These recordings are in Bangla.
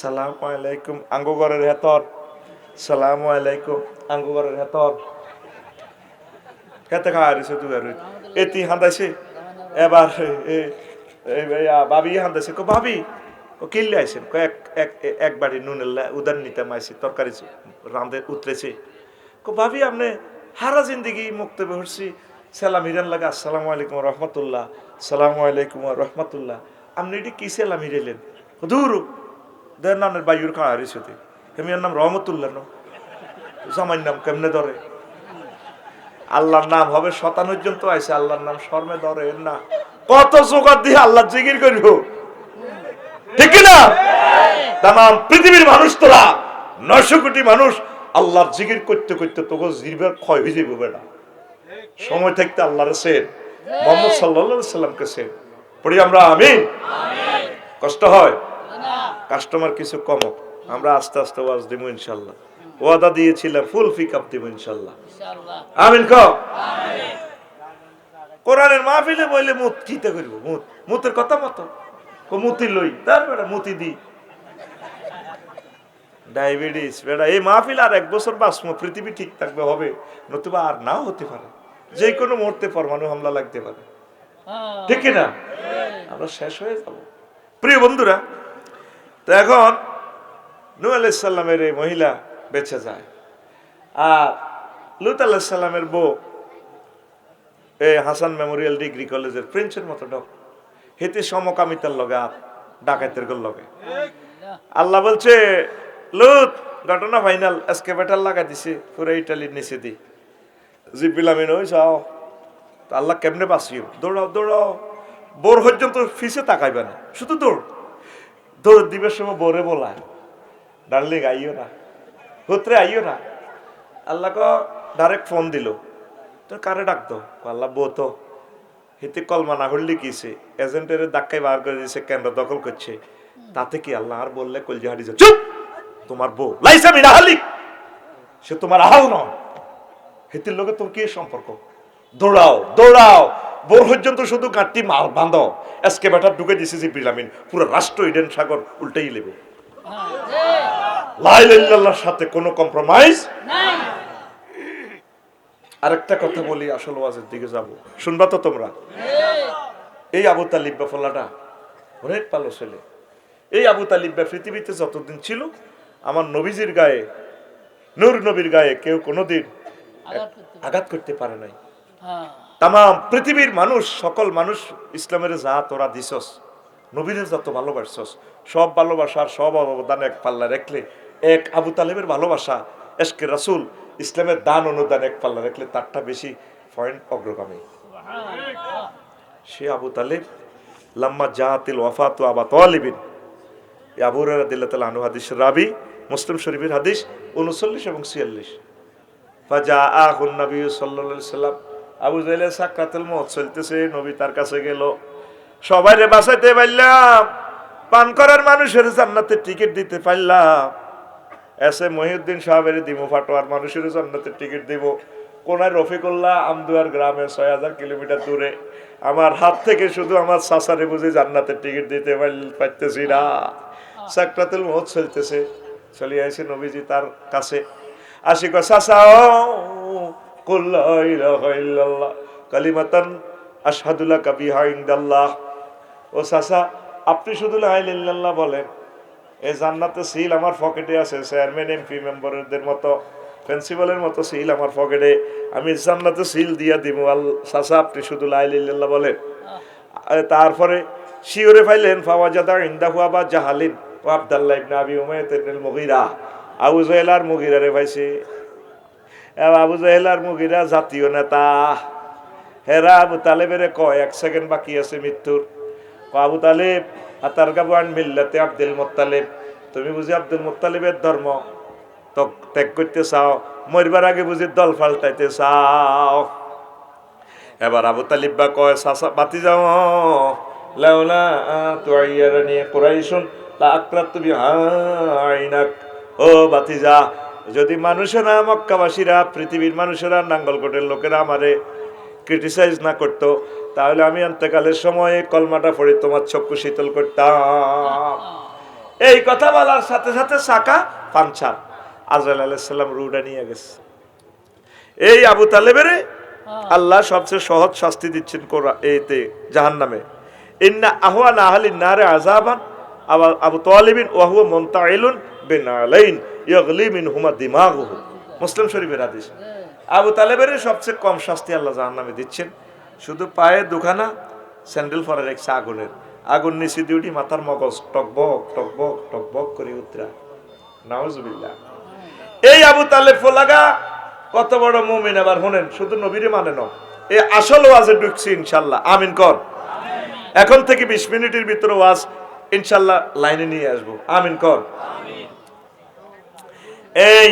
সালাম আলাইকুম, আঙ্গুগরের হেতর সালাম আলাইকুম, আঙ্গুগরের হেতর হেতে খাওয়া রয়েছে তুই আর এতি হান্দাইছে এবার ভাবি হান্দাইছে কো, ভাবি ও কিনলে আইসেন কো, এক এক এক বাড়ি নুনের উদার নিতে আইসি তরকারি রাঁধে, উতরেছে। কো, ভাবি আপনি হারা জিন্দিগি মুক্ত হরছি সালাম হিরান লাগা, আসসালামু আলাইকুম রহমতুল্লাহ। সালামু আলাইকুম রহমতুল্লাহ। আপনি এটি কি সালাম হিরাইলেন দূর দেন নানের বাইর খাওয়া রয়েছে হেমিয়ার নাম রহমতুল্লাহ ন জামাইর নাম কেমনে ধরে? আল্লাহর নাম হবে শতানুর তো আইসে আল্লাহর নাম শর্মে ধরে না। কত জোগাড় দিয়ে আল্লাহ জিকির করব। ঠিক না তাম পৃথিবীর মানুষ তোরা, নয়শো কোটি মানুষ, আল্লাহর জিকির করতে করতে তোকে জিরবার ক্ষয় হয়ে যাবে বেটা। সময় থাকতে আল্লাহর সেন, মোহাম্মদ সাল্লা সাল্লামকে সেন। পড়ি আমরা, আমিন। কষ্ট হয়। কাস্টমার কিছু কমক আমরা আস্তে আস্তে ওয়াজ দিব ইনশাল্লাহ। ওয়াদা দিয়েছিলাম ফুল পিক আপ দিব ইনশাল্লাহ। আমিন ক কোরআনের মাহফিলে বইলে মুত কিতে করব? মুত। মুতের কথা মতো? মুতি লই তার বেটা মুতি দি। ডায়াবেটিস বেটা এই মাহফিল আর এক বছর বাঁচবো পৃথিবী ঠিক থাকবে হবে নতুবা আর নাও হতে পারে। যে কোনো মুহূর্তে পরমাণু হামলা লাগতে পারে। ঠিক কি না? আমরা শেষ হয়ে যাব। প্রিয় বন্ধুরা তো এখন নু আলাইসাল্লামের এই মহিলা বেঁচে যায়। আর লুত আলাহিসাল্লামের বউ, এই হাসান মেমোরিয়াল ডিগ্রি কলেজের প্রিন্সের মতো ডক হেতে সমকামিতার লগে আর ডাকাতের গোল লগে। আল্লাহ বলছে, লুত, ঘটনা ফাইনাল এসকেভেটার লাগা দিছে, পুরো ইটালির নিচে দি। জিপিলামিন ওই যাও। আল্লাহ কেমনে বাঁচিও? দৌড়াও দৌড়াও। বোর পর্যন্ত ফিসে তাকাইবে না। শুধু দৌড়। দৌড় দিবের সময় বোরে বলায় ডার্লিং, আইও না। হুতরে আইও না। আল্লাহ ক ডাইরেক্ট ফোন দিল। তোর কারে ডাকতো? আল্লাহ বউ তো। হিতে কলমা না হল্লি কিছে এজেন্টের ধাক্কায় বার করে দিয়েছে কেন্দ্র দখল করছে। তাতে কি আল্লাহ আর বললে কলজি হারি যা চুপ! তোমার বউ। লাইসা মিনা হালি সে তোমার আহাল নয়। হিতির লোকে তোর কি সম্পর্ক? দৌড়াও দৌড়াও। বোর পর্যন্ত শুধু গাঁটটি মাল বাঁধো এসকে বেটা ঢুকে দিছে যে বিলামিন পুরো রাষ্ট্র ইডেন সাগর উল্টেই লেবে। লাইলাল্লাহর সাথে কোনো কম্প্রোমাইজ আরেকটা কথা বলি আসল ওয়াজের দিকে যাব। শুনবা তো তোমরা? এই আবু তালিব ফলাটা অনেক ভালো ছেলে। এই আবু তালিব পৃথিবীতে যতদিন ছিল আমার নবীজির গায়ে নূর নবীর গায়ে কেউ কোনোদিন আঘাত করতে পারে নাই। তাম পৃথিবীর মানুষ, সকল মানুষ, ইসলামের যা তোরা দিছস। নবীরে যত ভালোবাসছস। সব ভালোবাসার সব অবদান এক পাল্লা রাখলে, এক আবু তালেবের ভালোবাসা, এসকে রাসুল, ইসলামের দান অনুদান এক পাল্লা রাখলে তারটা বেশি পয়েন্ট অগ্রগামী। সে আবু তালেব, লাম্মা জাহাতিল ওয়াফাত আবা তালিবিন। আবু রাদিল্লাহ তাআলা আনহু হাদিস রাবি, মুসলিম শরীফের হাদিস উনচল্লিশ এবং ছিয়াল্লিশ। ফাজা আহুন নবী আলাইহি সাল্লাম আবু জাহেলের সাকরাতুল মউত চলতেছে, নবী তার কাছে গেল। সবাই রে বাঁচাইতে পারলাম, পান করার মানুষের জান্নাতের টিকিট দিতে পারলাম। এসে মহিউদ্দিন সাহেবের দিব ফাটোয়ার মানুষের জান্নাতের টিকিট দিব। কোনায় রফিকুল্লাহ আমদুয়ার গ্রামে ছয় হাজার কিলোমিটার দূরে। আমার হাত থেকে শুধু আমার সাসারে বুঝে জান্নাতের টিকিট দিতে পার- পারতেছি না। সাকরাতুল মউত চলতেছে। চলে আসে নবীজি তার কাছে। আসি কো সাসা কুল্লা ইলাহা ইল্লাল্লাহ, কালিমাতান আশহাদুল্লাহ কাবিহা ইনদাল্লাহ। ও সাসা, আপনি শুধু লা ইলাহা ইল্লাল্লাহ বলেন। এই জান্নাতে সিল আমার পকেটে আছে চেয়ারম্যান এমপি মেম্বারদের মতো প্রিন্সিপালের মতো সিল আমার পকেটে। আমি জান্নাতে সিল দিয়া দিব আল সাসা, আপনি শুধু লা ইলাহা বলেন। তারপরে শিওরে ফাইলেন ফাওয়াজাদা ইনদাহু আবা জাহালিন ও আব্দুল্লাহ ইবনে আবি উমাইয়াত ইবনে মুগীরা আবু জাহেল আর মুগীরারে পাইছে। এ আবু জাহেল আর মুগীরা জাতীয় নেতা। হেরা আবু তালেবের কয়, এক সেকেন্ড বাকি আছে মৃত্যুর। আবু তালেব, আতার গাবান মিল্লাতে আব্দুল মোত্তালেব। তুমি বুঝি আব্দুল মোত্তালেবের ধর্ম ত্যাগ করতে চাও? মরবার আগে বুঝি দল পাল্টাইতে চাও? এবার আবু তালিব বা কয়, সাসা, বাতি যাও। লাউলা তুয়াইয়ারা নিয়ে কুরাইশুন, লা আকরাতু বিহাইনাক ও বাতি যা যদি মানুষেরা, মক্কাবাসীরা, পৃথিবীর মানুষেরা নাঙ্গলকোটের লোকেরা আমারে ক্রিটিসাইজ না করতো, তাহলে আমি অন্তকালের সময়ে কলমাটা পড়ে তোমার চক্ষু শীতল করতাম। এই কথা বলার সাথে সাথে সাকা পাঞ্চার আজরাইল আলাইসাল্লাম রুডা নিয়ে গেছে। এই আবু তালেবের আল্লাহ সবচেয়ে সহজ শাস্তি দিচ্ছেন এতে জাহান নামে ইন্না আহওয়ান আহলি আজাবান আবার আবু তালিবিন ওয়াহু মুনতাইলুন বিনালাইন। মিন মুসলিম শরীফের হাদিস। আবু তালেবের সবচেয়ে কম শাস্তি আল্লাহ জাহান নামে দিচ্ছেন। শুধু পায়ে দুখানা, স্যান্ডেল পরে রেখেছে আগুনের। আগুন নিচে দিউটি মাথার মগজ টকবক টকবক টকবক করে উতরা। নাউজুবিল্লাহ। এই আবু তালেব ফোলাগা, কত বড় মুমিন আবার শুনেন শুধু নবীরে মানে ন এই আসল ওয়াজে ঢুকছি ইনশাল্লাহ। আমিন কর। এখন থেকে বিশ মিনিটের ভিতরে ওয়াজ ইনশাল্লাহ লাইনে নিয়ে আসব। আমিন কর। এই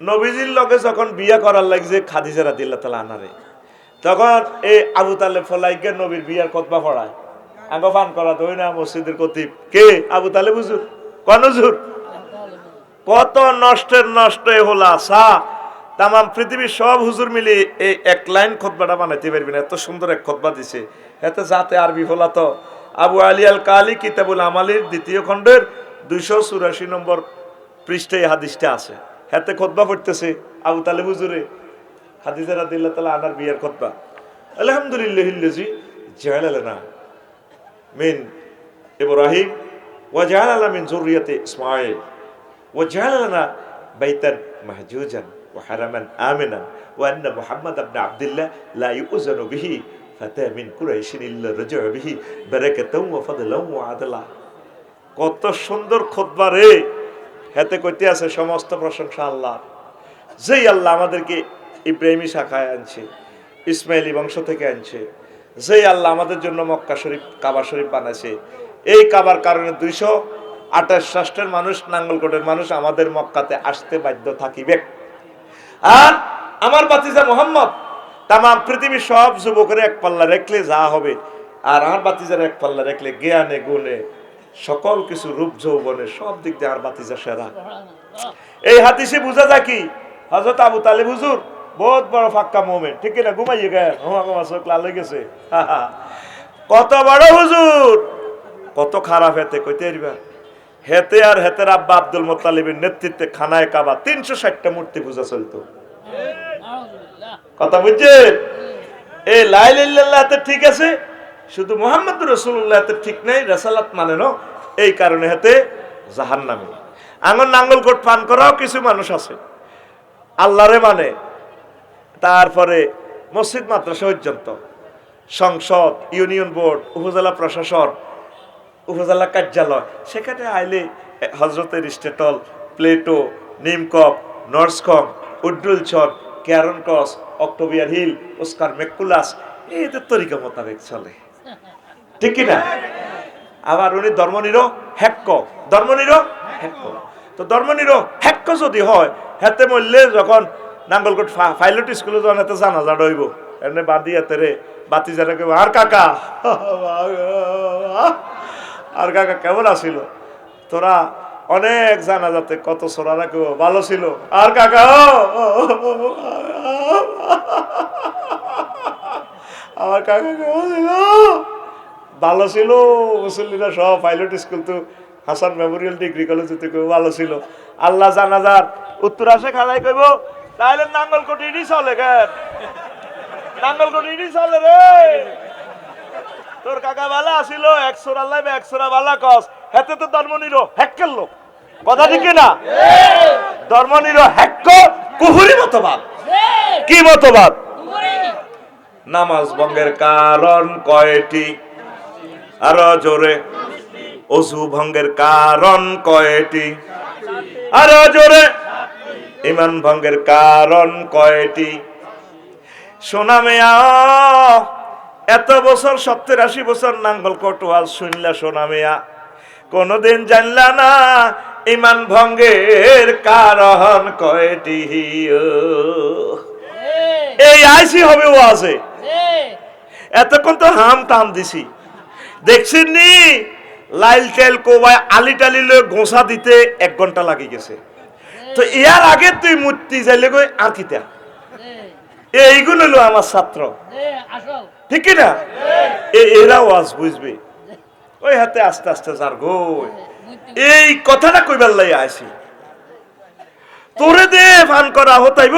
নবীজির লগে যখন বিয়া করার লাগছে, খাদিজা রাদিল্লাহ তালা আনারে তখন এই আবু তালেব ফলাইকে নবীর বিয়ার কতবা পড়ায়। আঙ্গ পান করা তো না মসজিদের কতিব কে? আবু তালেব হুজুর? কোন হুজুর? কত নষ্টের নষ্ট হলা, সা। তাম পৃথিবীর সব হুজুর মিলি এই এক লাইন খতবাটা বানাইতে পারবি না, এত সুন্দর এক খতবা দিছে। এতে যাতে আরবি হলা তো। আবু আলী আল কালি কিতাবুল আমালির দ্বিতীয় খণ্ডের দুইশো চুরাশি নম্বর পৃষ্ঠে হাদিসটা আছে। হাতে খোদবা পড়তেছে আবু তালে বুজুরে হাদিসে রাদিল্লা তালা আনার বিয়ের খোদবা। আলহামদুলিল্লাহিল্লাজি জালালানা মিন ইব্রাহিম ওয়া জালালা মিন জরুরিয়াতে ইসমাইল ওয়া জালালানা বাইতান মাহজুজান ওয়া হারামান আমিনান ওয়া আন্না মুহাম্মাদ ইবনে আবদুল্লাহ লা ইউযানু বিহি ফাতা মিন কুরাইশিন ইল্লা রাজা বিহি বারাকাতাও ওয়া ফাদলাও ওয়া আদলা। কত সুন্দর খুতবা রে! হেতে কইতে আছে সমস্ত প্রশংসা আল্লাহ যেই আল্লাহ আমাদেরকে ইব্রাহিমী শাখায় আনছে, ইসমাইলি বংশ থেকে আনছে, যেই আল্লাহ আমাদের জন্য মক্কা শরীফ, কাবা শরীফ বানাইছে, এই কাবার কারণে দুইশো আঠাশ রাষ্ট্রের মানুষ, নাঙ্গলকোটের মানুষ আমাদের মক্কাতে আসতে বাধ্য থাকিবে। আর আমার বাতিজা মোহাম্মদ তাম পৃথিবীর সব যুবকের এক পাল্লা রেখলে যা হবে, আর আমার বাতিজার এক পাল্লা রেখলে জ্ঞানে, গুণে সকল কিছু রূপ যৌবনে সব দিক দিয়ে আর বাতিজা সেরা এই হাদিসে বোঝা যায় কি? হজরত আবু তালিব হুজুর বহুত বড় ফাক্কা মোমেন্ট ঠিক না ঘুমাইয়ে গেল হোমা গোমা চোখ লাল হয়ে গেছে। কত বড় হুজুর! কত খারাপ হেতে কইতে পারবা? হেতে আর হেতের আব্বা আব্দুল মোত্তালিবের নেতৃত্বে খানায় কাবা তিনশো ষাটটা মূর্তি পূজা চলতো। কথা বুঝছেন? এই লাইলাতে ঠিক আছে? শুধু মোহাম্মদ রসুল্লাহ ঠিক নাই রেসালাত মানে ন এই কারণে হাতে জাহান নামে আঙন নাঙ্গলকোট পান করাও কিছু মানুষ আছে। আল্লাহরে মানে। তারপরে মসজিদ মাদ্রাসা পর্যন্ত। সংসদ, ইউনিয়ন বোর্ড, উপজেলা প্রশাসন, উপজেলা কার্যালয়। সেখানে আইলে হজরতের স্টেটল, প্লেটো, নিমকপ, নর্সকম উড্ডুল ছন ক্যারন ক্রস, অক্টোবিয়ার হিল, ওস্কার মেকুলাস, এদের তরিকা মোতাবেক চলে। ঠিক কিনা আবার উনি ধর্মনিরো হ্যাক্ক ধর্মনিরো হ্যাক্ক তো ধর্মনিরো হ্যাক্ক যদি হয়, হাতে মরলে যখন নাঙ্গলকোট পাইলট স্কুলে যখন এতে জানাজা ডইব এমনি বাদি এতে রে, বাতি যারা কেউ আর কাকা? আর কাকা কেমন আসিল? তোরা অনেক জানা যাতে কত সোনারা কেউ ভালো ছিল। আর কাকা? আমার কাকা কেমন ছিল? ভালো ছিল মুসল্লিরা সব পাইলট স্কুল তো হাসান মেমোরিয়াল ডিগ্রি কলেজ থেকে ভালো ছিল। আল্লাহ জানাজার উত্তর আসে খালাই কইব তাহলে নাঙ্গল কোটি চলে কেন? নাঙ্গল কোটি চলে রে। তোর কাকা বালা আসিল একশোরা লাইবে একশোরা বালা কস। হেতে তো ধর্ম নিরো হ্যাক্কের লোক। কথা ঠিক না ধর্ম নিরো হ্যাক্ক কুহুরি মতবাদ। কি মতবাদ? নামাজ ভঙ্গের কারণ কয়টি? আরও জোরে। অজু ভঙ্গের কারণ কয়টি? আরও জোরে। ইমান ভঙ্গের কারণ কয়টি? সোনা মেয়া এত বছর সত্তর আশি বছর নাঙ্গল কটোয়াল শুনলা সোনা মেয়া। কোনদিন জানলা না ইমান ভঙ্গের কারণ কয়টি? এই আইসি হবে ও আছে এতক্ষণ তো হাম টাম দিছি। দেখছেন নি লাইল টাইল কোবাই আলি টালি গোসা দিতে এক ঘণ্টা লাগি গেছে। তো ইয়ার আগে তুই মূর্তি যাইলে গই আঁকিতা এইগুলো হলো আমার ছাত্র। ঠিক কি না? এ- এরা ওয়াজ বুঝবে। ওই হাতে আস্তে আস্তে যার গই এই কথাটা কইবার লাই আসি তোরে দে ফান করা হতাইব।